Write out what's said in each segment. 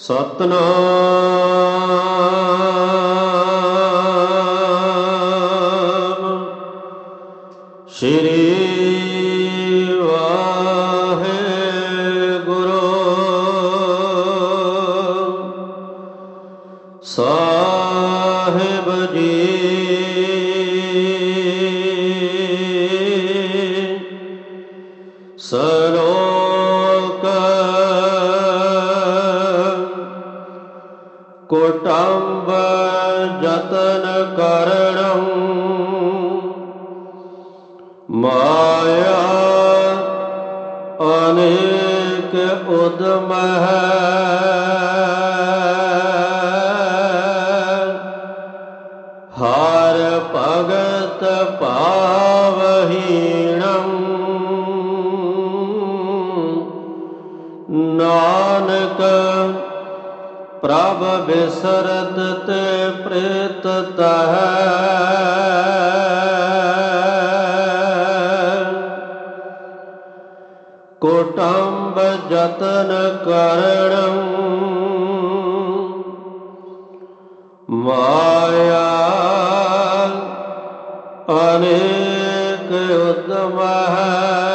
ਸਤਨਾਮ। ਕੋਟੰਬ ਜਤਨ ਕਰਣੰ ਮਾਇਆ ਅਨੇਕ ਉਦਮ ਹੈ ਹਰ ਭਗਤ ਪਾਵਹੀਣੰ ਨਾਨਕ ਪ੍ਰਭ ਬਿਸਰਤ ਤੇ ਪ੍ਰੀਤ ਤਹੈ। ਕੋਟੰਬ ਜਤਨ ਕਰਣ। ਮਾਇਆ ਅਨੇਕ ਉਦਮ ਹੈ।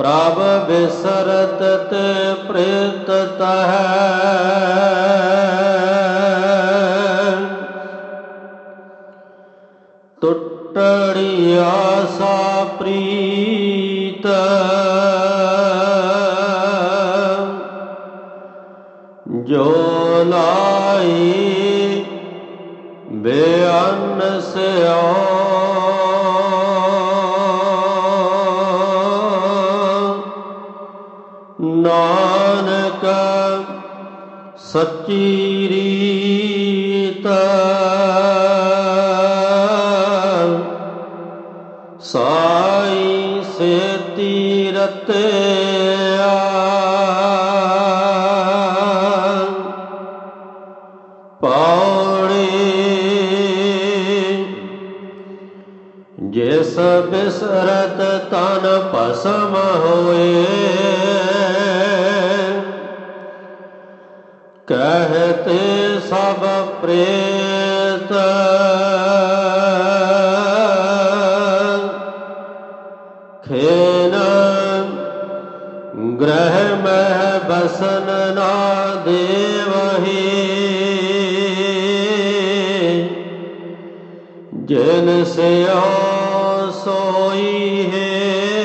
ਪ੍ਰਭ ਬਿਸਰਤ ਤੇ ਪ੍ਰੀਤ ਤਹੈ। ਟੁੱਟੜੀ ਆਸਾ ਪ੍ਰੀਤ। ਜੋ ਲਾਈ ਬੇਅੰਨ ਸਿਓ। ਸੱਚੀ ਰੀਤ। ਸਾਈ ਸੇ ਤੀਰਤਿਆ ਜਿਸ ਬਿਸਰਤ ਤਨ ਭਸਮ ਹੋਏ। ਕਹਤੇ ਸਭ ਪ੍ਰੇਤ। ਖੇਨ ਗ੍ਰਹਿ ਮਹਿ ਬਸਨ ਨਾ ਦੇਵਹੀ। ਜਿਨ ਸਿਓ ਸੋਈ ਹੇਤ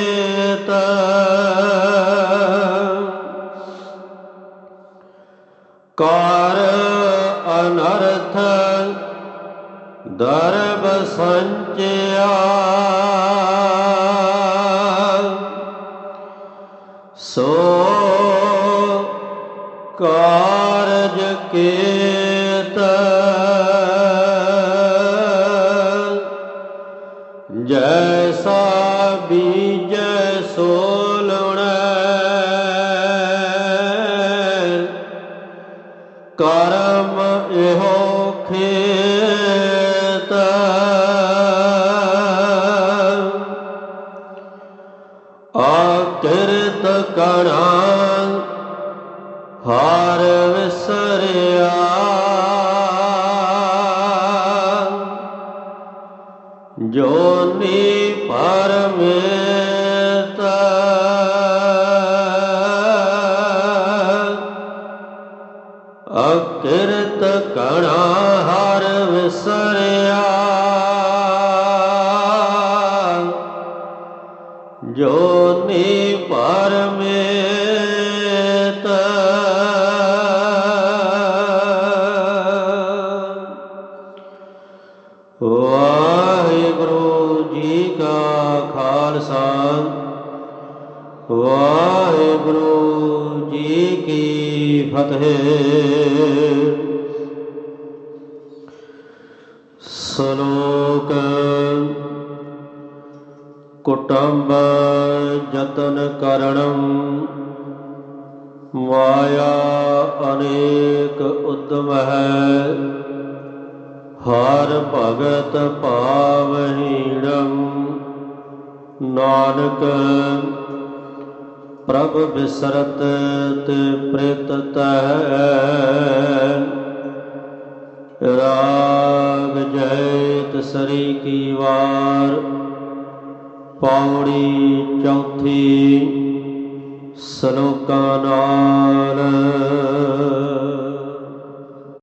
ਕਰ ਅਨਰਥ ਦਰਬ ਸੰਚਿਆ। ਸੋ ਕਾਰਜ ਕੇਤ ਜੈਸਾ ਬੀਜ ਸੋ ਆਕਿਰਤ ਕਣਾ ਹਾਰ ਵਿਸਰਿਆ। ਜੋਨੀ ਵਾਹਿਗੁਰੂ ਜੀ ਕੀ ਫਤਿਹ। ਸ਼ਲੋਕ ਕੁਟੰਬ ਜਤਨ ਕਰਣੰ ਮਾਇਆ ਅਨੇਕ ਉਦਮ ਹੈ। ਹਰ ਭਗਤ ਭਾਵਹੀਣੰ ਨਾਨਕ ਪ੍ਰਭ ਬਿਸਰਤ ਤੇ ਪ੍ਰਿਤ ਤੈ ਰਾਗ ਜੈਤ ਸਰੀ ਕੀ ਵਾਰ ਪੌੜੀ ਚੌਥੀ ਸਲੋਕਾਂ ਨਾਲ।